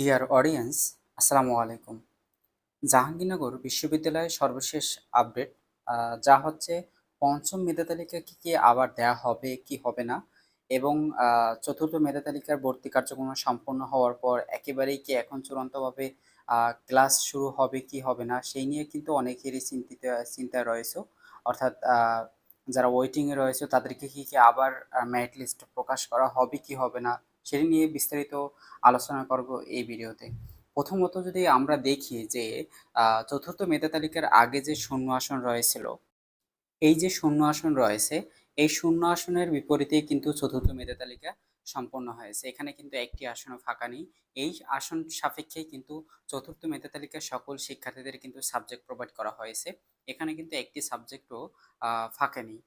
Dear audience আসসালামু আলাইকুম। জাহাঙ্গীরনগর বিশ্ববিদ্যালয়ের সর্বশেষ আপডেট যা হচ্ছে পঞ্চম মেধা তালিকা কী কি আবার দেয়া হবে, কি হবে না, এবং চতুর্থ মেধা তালিকার ভর্তি কার্যক্রম সম্পন্ন হওয়ার পর একেবারেই কি এখন চূড়ান্তভাবে ক্লাস শুরু হবে, কি হবে না, সেই নিয়ে কিন্তু অনেকেরই চিন্তিত চিন্তায় রয়েছে। অর্থাৎ যারা ওয়েটিংয়ে রয়েছে, তাদেরকে কি কি আবার মেরিট লিস্ট প্রকাশ করা হবে, কি হবে না সেটি নিয়ে বিস্তারিত আলোচনা করব এই ভিডিওতে। প্রথমত যদি আমরা দেখি যে চতুর্থ মেধা তালিকার আগে যে শূন্য আসন রয়েছিল, এই যে শূন্য আসন রয়েছে, এই শূন্য আসনের বিপরীতে কিন্তু চতুর্থ মেধা তালিকা সম্পন্ন হয়েছে। এখানে কিন্তু একটি আসনও ফাঁকা নেই। এই আসন সাপেক্ষে কিন্তু চতুর্থ মেধা তালিকার সকল শিক্ষার্থীদের কিন্তু সাবজেক্ট প্রোভাইড করা হয়েছে। এখানে কিন্তু একটি সাবজেক্টও ফাঁকা নেই।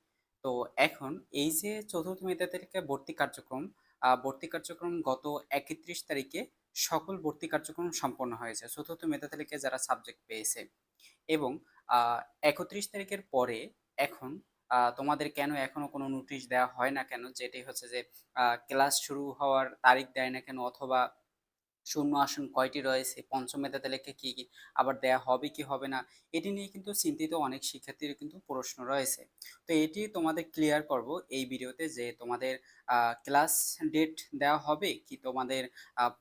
তো এখন এই যে চতুর্থ মেধা তালিকা ভর্তি কার্যক্রম ভর্তি কার্যক্রম গত একত্রিশ তারিখে সকল ভর্তি কার্যক্রম সম্পন্ন হয়েছে। চতুর্থ মেধা তালিকায় যারা সাবজেক্ট পেয়েছে এবং একত্রিশ তারিখের পরে এখন তোমাদের কেন এখনও কোনো নোটিশ দেওয়া হয় না কেন? যেটি হচ্ছে যে ক্লাস শুরু হওয়ার তারিখ দেয় না কেন? অথবা শূন্য আসন কয়টি রয়েছে? পঞ্চম মেধা তালিকা কি কি? আবার দেয়া হবে কি হবে না? এটি নিয়ে কিন্তু চিন্তিত অনেক শিক্ষার্থীর কিন্তু প্রশ্ন রয়েছে। তো এটি তোমাদের ক্লিয়ার করব এই ভিডিওতে যে তোমাদের ক্লাস ডেট দেওয়া হবে কি তোমাদের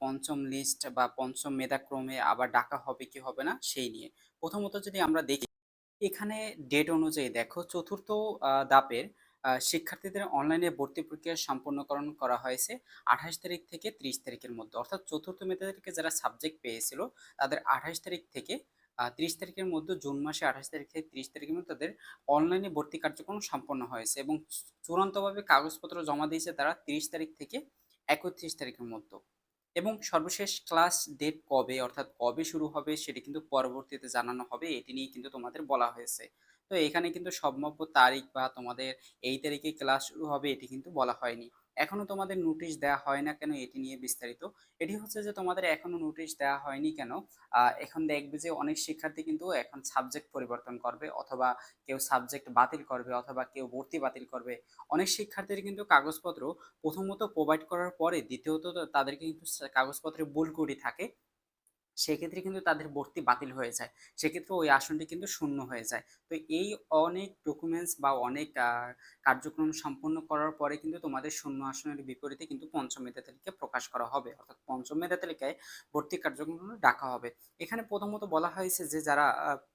পঞ্চম লিস্ট বা পঞ্চম মেধাক্রমে আবার ডাকা হবে কি হবে না? সেই নিয়ে। প্রথমত যদি আমরা দেখি এখানে ডেট অনুযায়ী দেখো চতুর্থ আহ, শিক্ষার্থীদের অনলাইনে ভর্তি প্রক্রিয়া সম্পন্নকরণ করা হয়েছে আঠাশ তারিখ থেকে ত্রিশ তারিখের মধ্যে। অর্থাৎ চতুর্থ তারিখে যারা সাবজেক্ট পেয়েছিল, তাদের আঠাশ তারিখ থেকে ত্রিশ তারিখের মধ্যে জুন মাসে আঠাশ তারিখ থেকে ত্রিশ তারিখের মধ্যে তাদের অনলাইনে ভর্তি কার্যক্রম সম্পন্ন হয়েছে এবং চূড়ান্তভাবে কাগজপত্র জমা দিয়েছে তারা ত্রিশ তারিখ থেকে একত্রিশ তারিখের মধ্যে। এবং সর্বশেষ ক্লাস ডেট কবে, অর্থাৎ কবে শুরু হবে, সেটি কিন্তু পরবর্তীতে জানানো হবে, এটি নিয়ে কিন্তু তোমাদের বলা হয়েছে। তো এখানে কিন্তু সম্ভাব্য তারিখ বা তোমাদের এই তারিখে ক্লাস শুরু হবে এটি কিন্তু বলা হয়নি। এখনও তোমাদের নোটিশ দেওয়া হয় না কেন এটি নিয়ে বিস্তারিত? এটি হচ্ছে যে তোমাদের এখনও নোটিশ দেওয়া হয়নি কেন? এখন দেখবে যে অনেক শিক্ষার্থী কিন্তু এখন সাবজেক্ট পরিবর্তন করবে অথবা কেউ সাবজেক্ট বাতিল করবে অথবা কেউ ভর্তি বাতিল করবে। অনেক শিক্ষার্থীর কিন্তু কাগজপত্র প্রথমত প্রোভাইড করার পরে দ্বিতীয়ত তাদেরকে কিন্তু কাগজপত্রে ভুল ত্রুটি থাকে। সেক্ষেত্রে কিন্তু তাদের ভর্তি বাতিল হয়ে যায়। সেক্ষেত্রে ওই আসনটি কিন্তু শূন্য হয়ে যায়। তো এই অনেক ডকুমেন্টস বা অনেক কার্যক্রম সম্পন্ন করার পরে কিন্তু তোমাদের শূন্য আসনের বিপরীতে কিন্তু পঞ্চম মেধা তালিকা প্রকাশ করা হবে। অর্থাৎ পঞ্চম মেধা তালিকায় ভর্তি কার্যক্রম ডাকা হবে। এখানে প্রথমত বলা হয়েছে যে যারা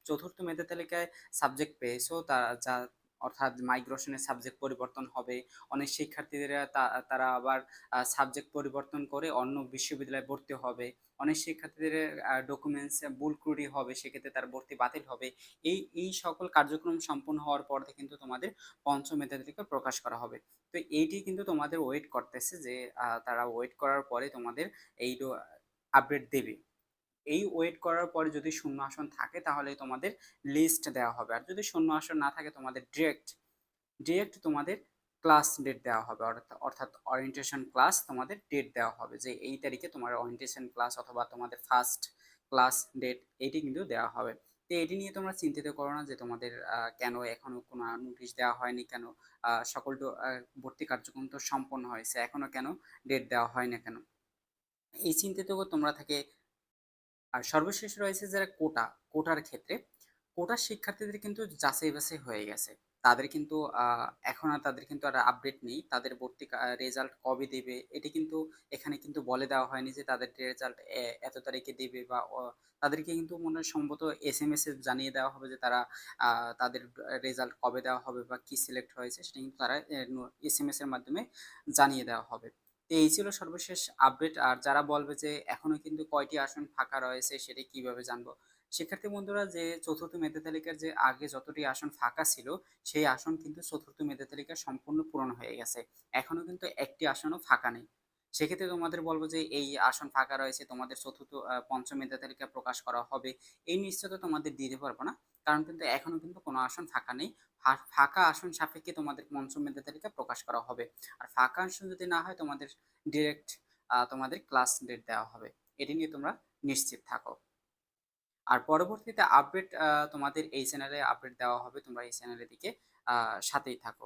চতুর্থ মেধা তালিকায় সাবজেক্ট পেয়েছ, তারা, যা অর্থাৎ মাইগ্রেশনের সাবজেক্ট পরিবর্তন হবে। অনেক শিক্ষার্থীরা তারা আবার সাবজেক্ট পরিবর্তন করে অন্য বিশ্ববিদ্যালয়ে ভর্তি হবে। অনেক শিক্ষার্থীদের ডকুমেন্টস ভুল ত্রুটি হবে, সেক্ষেত্রে তার ভর্তি বাতিল হবে। এই এই সকল কার্যক্রম সম্পূর্ণ হওয়ার পর কিন্তু তোমাদের পঞ্চম মেধা তালিকা প্রকাশ করা হবে। তো এইটি কিন্তু তোমাদের ওয়েট করতেছে যে তারা ওয়েট করার পরে তোমাদের এই আপডেট দেবে। এই ওয়েট করার পরে যদি শূন্য আসন থাকে, তাহলে তোমাদের লিস্ট দেওয়া হবে। আর যদি শূন্য আসন না থাকে, তোমাদের ডিরেক্ট ডিরেক্ট তোমাদের ক্লাস ডেট দেওয়া হবে। অর্থাৎ ওরিয়েন্টেশন ক্লাস তোমাদের ডেট দেওয়া হবে যে এই তারিখে তোমার ওরিয়েন্টেশন ক্লাস অথবা তোমাদের ফার্স্ট ক্লাস ডেট এইটি কিন্তু দেওয়া হবে। তো এটি নিয়ে তোমরা চিন্তিত করো না যে তোমাদের কেন এখনও কোনো নোটিশ দেওয়া হয়নি, কেন সকল ভর্তি কার্যক্রম তো সম্পন্ন হয়েছে, এখনও কেন ডেট দেওয়া হয় না কেন? এই চিন্তিত তোমরা থেকে আর সর্বশেষ রয়েছে যারা কোটা, কোটার ক্ষেত্রে কোটার শিক্ষার্থীদের কিন্তু যাচাই বাছাই হয়ে গেছে। তাদের কিন্তু এখন আর তাদের কিন্তু আর আপডেট নেই। তাদের ভর্তি রেজাল্ট কবে দেবে, এটি কিন্তু এখানে কিন্তু বলে দেওয়া হয়নি যে তাদের রেজাল্ট এত তারিখে দেবে বা তাদেরকে কিন্তু মনে হয় সম্ভবত এস এম এস এ জানিয়ে দেওয়া হবে যে তারা তাদের রেজাল্ট কবে দেওয়া হবে বা কি সিলেক্ট হয়েছে, সেটা কিন্তু তারা এস এম এস এর মাধ্যমে জানিয়ে দেওয়া হবে। এই ছিল সর্বশেষ আপডেট আর যারা বলবে যে এখনও কিন্তু কয়টি আসন ফাঁকা রয়েছে সেটা কীভাবে জানব? শিক্ষার্থী বন্ধুরা, যে চতুর্থ মেধা তালিকার যে আগে যতটি আসন ফাঁকা ছিল, সেই আসন কিন্তু চতুর্থ মেধা তালিকা সম্পূর্ণ পূরণ হয়ে গেছে। এখনও কিন্তু একটি আসনও ফাঁকা নেই। সেক্ষেত্রে তোমাদের বলব যে এই আসন ফাঁকা রয়েছে, তোমাদের চতুর্থ পঞ্চম মেধা তালিকা প্রকাশ করা হবে। এই নিশ্চয়তা তোমাদের দিতে পারব না। কারণ কিন্তু এখনও কিন্তু কোনো আসন ফাঁকা নেই। ফাঁকা আসন সাপেক্ষে তোমাদের পঞ্চম মেধা তালিকা প্রকাশ করা হবে। আর ফাঁকা আসন যদি না হয় তোমাদের ডিরেক্ট তোমাদের ক্লাস ডেট দেওয়া হবে। এটি নিয়ে তোমরা নিশ্চিত থাকো। আর পরবর্তীতে আপডেট তোমাদের এই চ্যানেলে আপডেট দেওয়া হবে। তোমরা এই চ্যানেলের দিকে সাথেই থাকো।